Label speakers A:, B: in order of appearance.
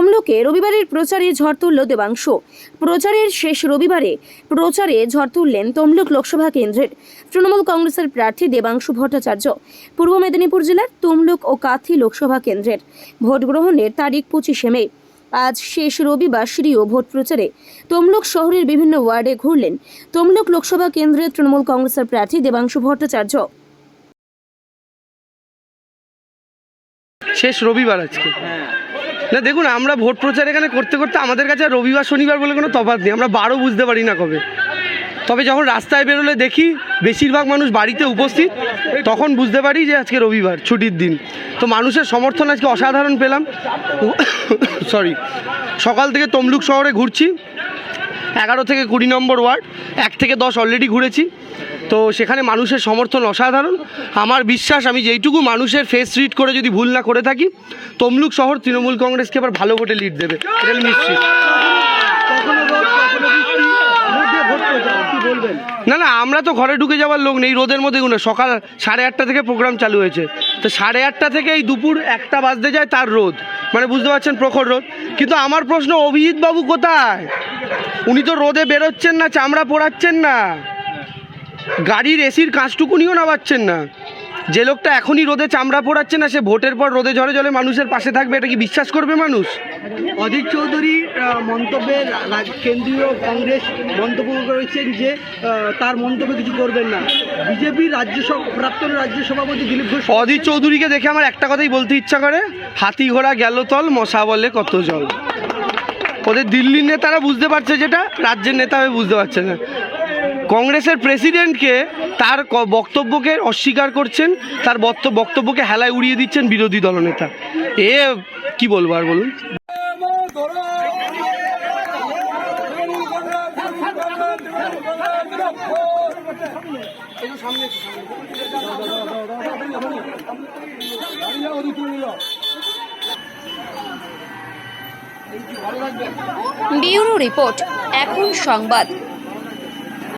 A: তমলুকে রবিবারের প্রচারে ঝড় তুলল দেবাংশ। প্রচারের শেষ রবিবারে প্রচারে ঝড় তুললেন তমলুক লোকসভা কেন্দ্রের তৃণমূল কংগ্রেসের প্রার্থী দেবাংশু ভট্টাচার্য। পূর্ব মেদিনীপুর জেলার তমলুক ও কাথি লোকসভা কেন্দ্রের ভোট গ্রহণের তারিখ পঁচিশে মে। আজ শেষ রবিবার সিঁড়িও ভোট প্রচারে তমলুক শহরের বিভিন্ন ওয়ার্ডে ঘুরলেন তমলুক লোকসভা কেন্দ্রের তৃণমূল কংগ্রেসের প্রার্থী দেবাংশু ভট্টাচার্য।
B: শেষ রবিবার আজকে। না, দেখুন, আমরা ভোট প্রচার এখানে করতে করতে আমাদের কাছে রবিবার, শনিবার বলে কোনো তফাৎ নেই। আমরা বারো বুঝতে পারি না কবে। তবে যখন রাস্তায় বেরোলে দেখি, বেশিরভাগ মানুষ বাড়িতে উপস্থিত, তখন বুঝতে পারি যে আজকে রবিবার, ছুটির দিন। তো মানুষের সমর্থন আজকে অসাধারণ পেলাম। সরি সকাল থেকে তমলুক শহরে ঘুরছি। এগারো থেকে কুড়ি নম্বর ওয়ার্ড, এক থেকে দশ অলরেডি ঘুরেছি। তো সেখানে মানুষের সমর্থন অসাধারণ। আমার বিশ্বাস, আমি যেইটুকু মানুষের ফেস রিড করে যদি ভুল না করে থাকি, তমলুক শহর তৃণমূল কংগ্রেসকে এবার ভালো ভোটে লিড দেবে। না না, আমরা তো ঘরে ঢুকে যাওয়ার লোক নেই, রোদের মধ্যে কোনো সকাল সাড়ে আটটা থেকে প্রোগ্রাম চালু হয়েছে। তো সাড়ে আটটা থেকে এই দুপুর একটা বাজতে যায় তার রোদ। মানে বুঝতে পারছেন প্রখর রোদ। কিন্তু আমার প্রশ্ন, অভিজিৎ বাবু কোথায়? উনি তো রোদে বেরোচ্ছেন না, চামড়া পোড়াচ্ছেন না। গাড়ির এসির কাঁচটুকুনিও নামাচ্ছেন না। যে লোকটা এখনই রোদে চামড়া পোড়াচ্ছে না সে ভোটের পর রোদে ঝরে জলে মানুষের পাশে থাকবে এটা কি বিশ্বাস করবে মানুষ?
C: অধীর চৌধুরী আহ, মন্তব্যে কেন্দ্রীয় কংগ্রেস মন্তব্য করেছেন যে তার মন্তব্য কিছু করবেন না। বিজেপির রাজ্যসভা প্রাক্তন রাজ্য সভাপতি দিলীপ ঘোষ
B: অধীর চৌধুরীকে দেখে আমার একটা কথাই বলতে ইচ্ছা করে হাতি ঘোড়া গেল তল মশা বলে কত জল। ওদের দিল্লির নেতারা বুঝতে পারছে যেটা রাজ্যের নেতা বুঝতে পারছে না। কংগ্রেসের প্রেসিডেন্টকে তার বক্তব্যকে অস্বীকার করছেন, তার বক্ত- বক্তব্যকে হেলায় উড়িয়ে দিচ্ছেন বিরোধী দলনেতা। এ কি বলব আর বলুন?
D: ব্যুরো রিপোর্ট, এখন সংবাদ।